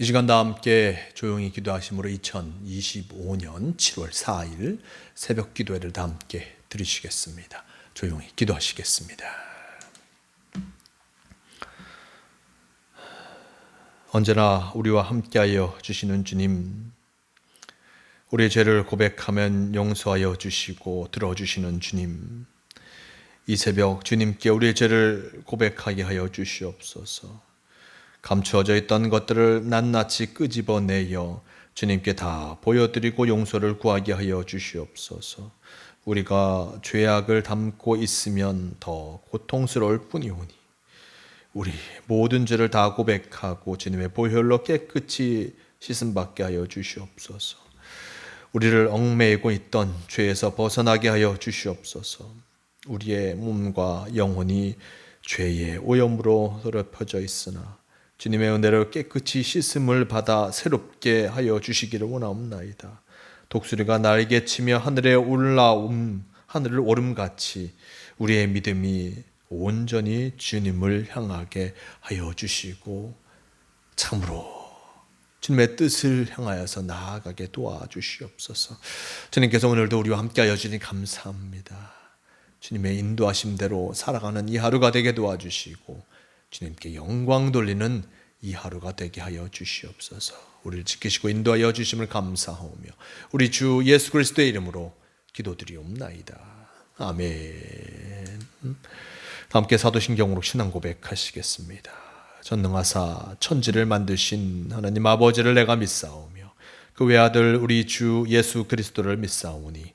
이 시간 다 함께 조용히 기도하심으로 2025년 7월 4일 새벽 기도회를 다 함께 드리시겠습니다. 조용히 기도하시겠습니다. 언제나 우리와 함께하여 주시는 주님, 우리의 죄를 고백하면 용서하여 주시고 들어주시는 주님, 이 새벽 주님께 우리의 죄를 고백하게 하여 주시옵소서. 감추어져 있던 것들을 낱낱이 끄집어내어 주님께 다 보여드리고 용서를 구하게 하여 주시옵소서. 우리가 죄악을 담고 있으면 더 고통스러울 뿐이오니 우리 모든 죄를 다 고백하고 주님의 보혈로 깨끗이 씻음 받게 하여 주시옵소서. 우리를 얽매이고 있던 죄에서 벗어나게 하여 주시옵소서. 우리의 몸과 영혼이 죄의 오염으로 더럽혀져 있으나 주님의 은혜로 깨끗이 씻음을 받아 새롭게 하여 주시기를 원하옵나이다. 독수리가 날개 치며 하늘에 올라옴 하늘을 오름같이 우리의 믿음이 온전히 주님을 향하게 하여 주시고 참으로 주님의 뜻을 향하여서 나아가게 도와주시옵소서. 주님께서 오늘도 우리와 함께하여 주니 감사합니다. 주님의 인도하심대로 살아가는 이 하루가 되게 도와주시고 주님께 영광 돌리는 이 하루가 되게 하여 주시옵소서. 우리를 지키시고 인도하여 주심을 감사하오며 우리 주 예수 그리스도의 이름으로 기도드리옵나이다. 아멘. 함께 사도신경으로 신앙 고백하시겠습니다. 전능하사 천지를 만드신 하나님 아버지를 내가 믿사오며 그 외아들 우리 주 예수 그리스도를 믿사오니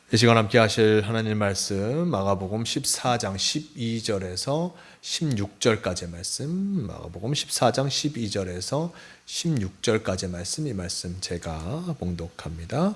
이 시간 함께 하실 하나님 말씀 마가복음 14장 12절에서 16절까지 말씀 마가복음 14장 12절에서 16절까지 말씀 이 말씀 제가 봉독합니다.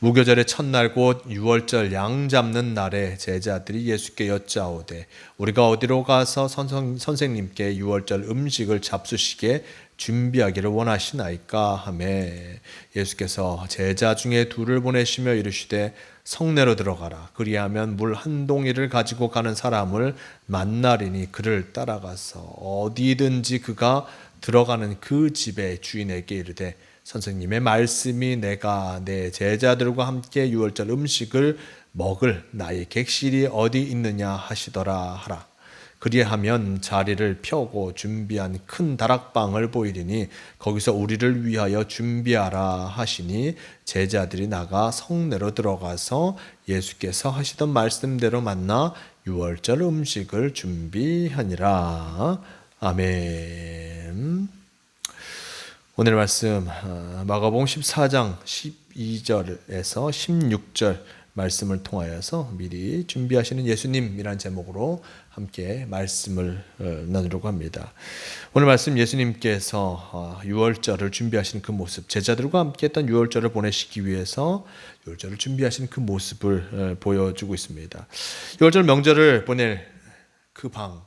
무교절의 첫날 곧 6월절 양 잡는 날에 제자들이 예수께 여짜오되 우리가 어디로 가서 선생, 선생님께 6월절 음식을 잡수시게 준비하기를 원하시나이까 하매 예수께서 제자 중에 둘을 보내시며 이르시되 성내로 들어가라 그리하면 물 한 동이를 가지고 가는 사람을 만나리니 그를 따라가서 어디든지 그가 들어가는 그 집의 주인에게 이르되 선생님의 말씀이 내가 내 제자들과 함께 유월절 음식을 먹을 나의 객실이 어디 있느냐 하시더라 하라. 그리하면 자리를 펴고 준비한 큰 다락방을 보이리니 거기서 우리를 위하여 준비하라 하시니 제자들이 나가 성내로 들어가서 예수께서 하시던 말씀대로 만나 유월절 음식을 준비하니라. 아멘. 오늘 말씀 어, 마가복음 14장 12절에서 16절 말씀을 통하여서 미리 준비하시는 예수님이란 제목으로 함께 말씀을 어, 나누려고 합니다. 오늘 말씀 예수님께서 6월절을 어, 준비하시는 그 모습, 제자들과 함께 했던 6월절을 보내시기 위해서 6월절을 준비하시는 그 모습을 보여주고 있습니다. 6월절 명절을 보낼 그 방,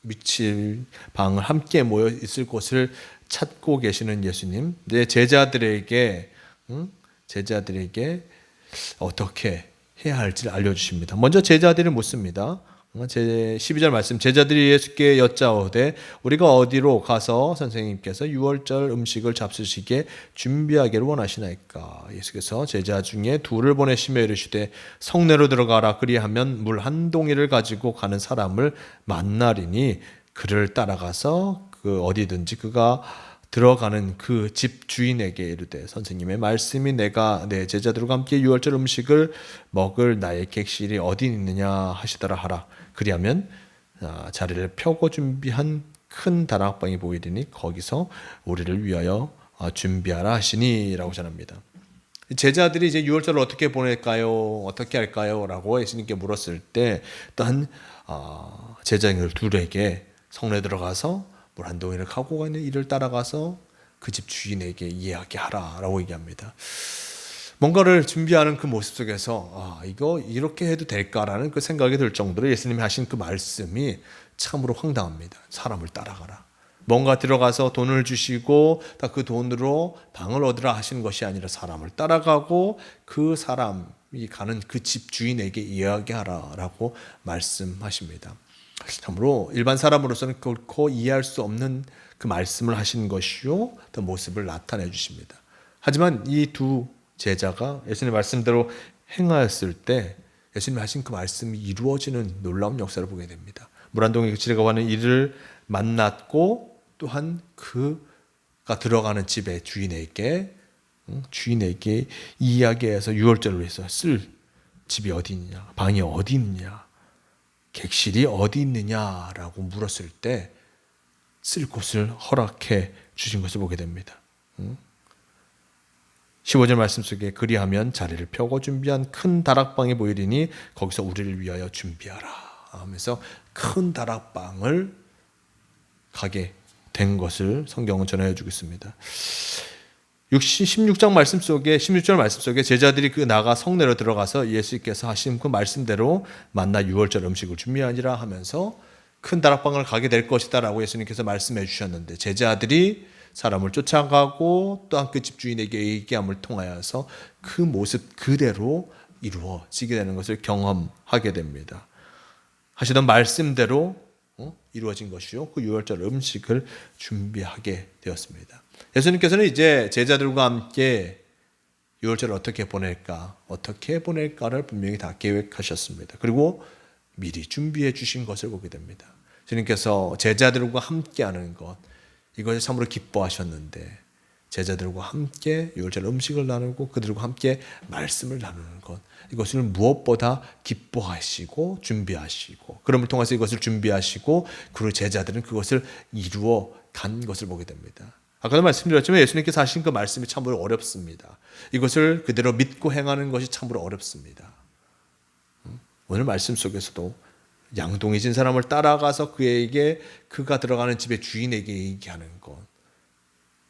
미칠 방을 함께 모여 있을 곳을 찾고 계시는 예수님, 내 제자들에게 응? 제자들에게 어떻게 해야 할지를 알려주십니다. 먼저 제자들이 묻습니다. 제 12절 말씀 제자들이 예수께 여짜오되 우리가 어디로 가서 선생님께서 6월절 음식을 잡수시게 준비하기를 원하시나이까 예수께서 제자 중에 둘을 보내시며 이르시되 성내로 들어가라 그리하면 물 한 동이를 가지고 가는 사람을 만나리니 그를 따라가서 그 어디든지 그가 들어가는 그 집 주인에게 이르되 선생님의 말씀이 내가 내 제자들과 함께 유월절 음식을 먹을 나의 객실이 어디 있느냐 하시더라 하라 그리하면 아, 자리를 펴고 준비한 큰 다락방이 보이리니 거기서 우리를 위하여 아, 준비하라 하시니라고 전합니다. 제자들이 이제 유월절을 어떻게 보낼까요? 어떻게 할까요? 라고 예수님께 물었을 때 또한 어, 제자들 둘에게 성내에 들어가서 물한 동이를 갖고 가는 이를 따라가서 그 집 주인에게 이야기하라라고 얘기합니다. 뭔가를 준비하는 그 모습 속에서 아 이거 이렇게 해도 될까라는 그 생각이 들 정도로 예수님이 하신 그 말씀이 참으로 황당합니다. 사람을 따라가라. 뭔가 들어가서 돈을 주시고 그 돈으로 방을 얻으라 하시는 것이 아니라 사람을 따라가고 그 사람이 가는 그 집 주인에게 이야기하라라고 말씀하십니다. 참으로 일반 사람으로서는 결코 이해할 수 없는 그 말씀을 하신 것이요, 그 모습을 나타내 주십니다. 하지만 이 두 제자가 예수님 말씀대로 행하였을 때 예수님 하신 그 말씀이 이루어지는 놀라운 역사를 보게 됩니다. 물한 동이 지나가는 이를 만났고 또한 그가 들어가는 집의 주인에게 주인에게 이야기해서 유월절을 위해서 쓸 집이 어디 있냐, 방이 어디 있느냐, 객실이 어디 있느냐라고 물었을 때 쓸 곳을 허락해 주신 것을 보게 됩니다. 15절 말씀 속에 그리하면 자리를 펴고 준비한 큰 다락방이 보이리니 거기서 우리를 위하여 준비하라 하면서 큰 다락방을 가게 된 것을 성경은 전해 주고 있습니다. 16장 말씀 속에 16절 말씀 속에 제자들이 그 나가 성내로 들어가서 예수께서 하신 그 말씀대로 만나 유월절 음식을 준비하니라 하면서 큰 다락방을 가게 될 것이다라고 예수님께서 말씀해 주셨는데 제자들이 사람을 쫓아가고 또한 그 집주인에게 얘기함을 통하여서 그 모습 그대로 이루어지게 되는 것을 경험하게 됩니다. 하시던 말씀대로 어? 이루어진 것이요. 그 유월절 음식을 준비하게 되었습니다. 예수님께서는 이제 제자들과 함께 유월절을 어떻게 보낼까, 어떻게 보낼까를 분명히 다 계획하셨습니다. 그리고 미리 준비해 주신 것을 보게 됩니다. 주님께서 제자들과 함께하는 것, 이것을 참으로 기뻐하셨는데 제자들과 함께 유월절 음식을 나누고 그들과 함께 말씀을 나누는 것 이것을 무엇보다 기뻐하시고 준비하시고 그럼을 통해서 이것을 준비하시고 그리고 제자들은 그것을 이루어 간 것을 보게 됩니다. 아까도 말씀드렸지만 예수님께서 하신 그 말씀이 참으로 어렵습니다. 이것을 그대로 믿고 행하는 것이 참으로 어렵습니다. 오늘 말씀 속에서도 양동이 진 사람을 따라가서 그에게 그가 들어가는 집의 주인에게 얘기하는 것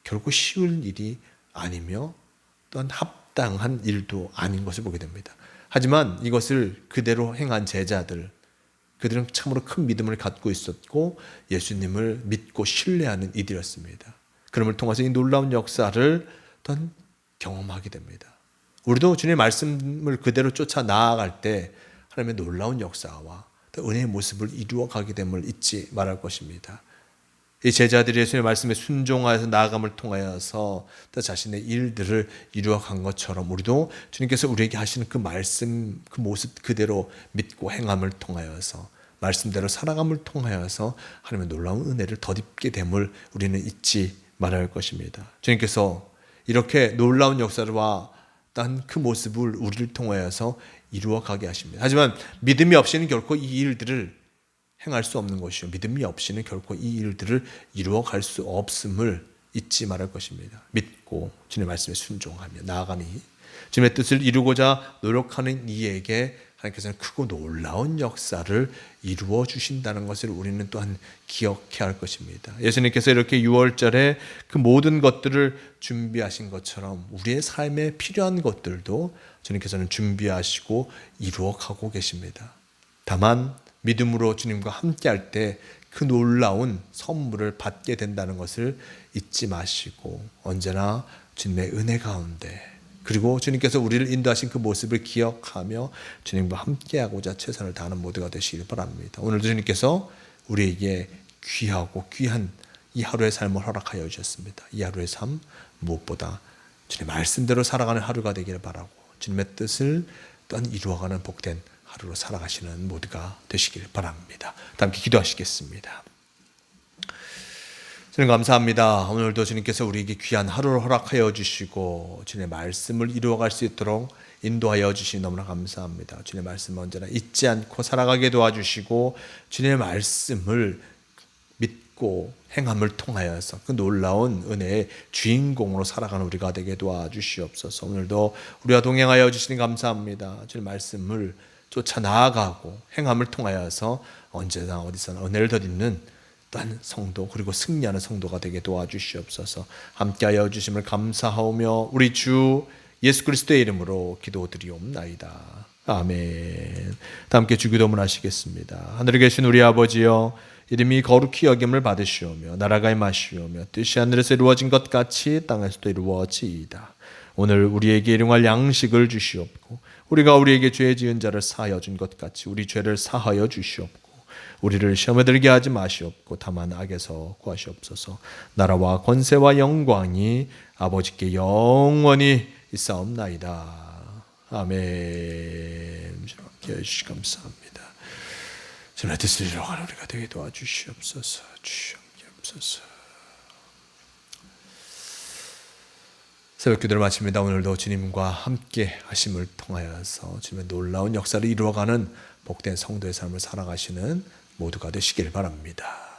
결코 쉬운 일이 아니며 또한 합당한 일도 아닌 것을 보게 됩니다. 하지만 이것을 그대로 행한 제자들 그들은 참으로 큰 믿음을 갖고 있었고 예수님을 믿고 신뢰하는 이들이었습니다. 그럼을 통해서 이 놀라운 역사를 또한 경험하게 됩니다. 우리도 주님의 말씀을 그대로 쫓아 나아갈 때 하나님의 놀라운 역사와 은혜의 모습을 이루어 가게 됨을 잊지 말할 것입니다. 이 제자들이 예수님의 말씀에 순종하여서 나아감을 통하여서 또 자신의 일들을 이루어 간 것처럼 우리도 주님께서 우리에게 하시는 그 말씀, 그 모습 그대로 믿고 행함을 통하여서 말씀대로 살아감을 통하여서 하나님의 놀라운 은혜를 덧입게 됨을 우리는 잊지 말할 것입니다. 주님께서 이렇게 놀라운 역사와 딴 그 모습을 우리를 통하여서 이루어 가게 하십니다. 하지만 믿음이 없이는 결코 이 일들을 행할 수 없는 것이요. 믿음이 없이는 결코 이 일들을 이루어 갈 수 없음을 잊지 말할 것입니다. 믿고 주님의 말씀에 순종하며 나아가니 주님의 뜻을 이루고자 노력하는 이에게 하나님께서는 크고 놀라운 역사를 이루어 주신다는 것을 우리는 또한 기억해야 할 것입니다. 예수님께서 이렇게 6월절에 그 모든 것들을 준비하신 것처럼 우리의 삶에 필요한 것들도 주님께서는 준비하시고 이루어 가고 계십니다. 다만 믿음으로 주님과 함께 할 때 그 놀라운 선물을 받게 된다는 것을 잊지 마시고 언제나 주님의 은혜 가운데 그리고 주님께서 우리를 인도하신 그 모습을 기억하며 주님과 함께하고자 최선을 다하는 모두가 되시길 바랍니다. 오늘도 주님께서 우리에게 귀하고 귀한 이 하루의 삶을 허락하여 주셨습니다. 이 하루의 삶 무엇보다 주님 말씀대로 살아가는 하루가 되기를 바라고 주님의 뜻을 또한 이루어가는 복된 하루로 살아가시는 모두가 되시길 바랍니다. 함께 기도하시겠습니다. 주님 감사합니다. 오늘도 주님께서 우리에게 귀한 하루를 허락하여 주시고 주님의 말씀을 이루어갈 수 있도록 인도하여 주시니 너무나 감사합니다. 주님의 말씀 언제나 잊지 않고 살아가게 도와주시고 주님의 말씀을 믿고 믿고 행함을 통하여서 그 놀라운 은혜의 주인공으로 살아가는 우리가 되게 도와주시옵소서. 오늘도 우리와 동행하여 주시니 감사합니다. 주님 말씀을 쫓아 나아가고 행함을 통하여서 언제나 어디서나 은혜를 덧입는 또한 성도 그리고 승리하는 성도가 되게 도와주시옵소서. 함께하여 주심을 감사하오며 우리 주 예수 그리스도의 이름으로 기도드리옵나이다. 아멘. 다 함께 주기도문 하시겠습니다. 하늘에 계신 우리 아버지여 이름이 거룩히 여김을 받으시오며 나라가 임하시오며 뜻이 하늘에서 이루어진 것 같이 땅에서도 이루어지이다. 오늘 우리에게 일용할 양식을 주시옵고 우리가 우리에게 죄 지은 자를 사하여 준 것 같이 우리 죄를 사하여 주시옵고 우리를 시험에 들게 하지 마시옵고 다만 악에서 구하시옵소서. 나라와 권세와 영광이 아버지께 영원히 있사옵나이다. 아멘. 해주시 감사합니다. 주님의 뜻을 이루어가는 우리가 되게 도와주시옵소서. 주시옵소서. 새벽 기도를 마칩니다. 오늘도 주님과 함께 하심을 통하여서 주님의 놀라운 역사를 이루어가는 복된 성도의 삶을 살아가시는 모두가 되시길 바랍니다.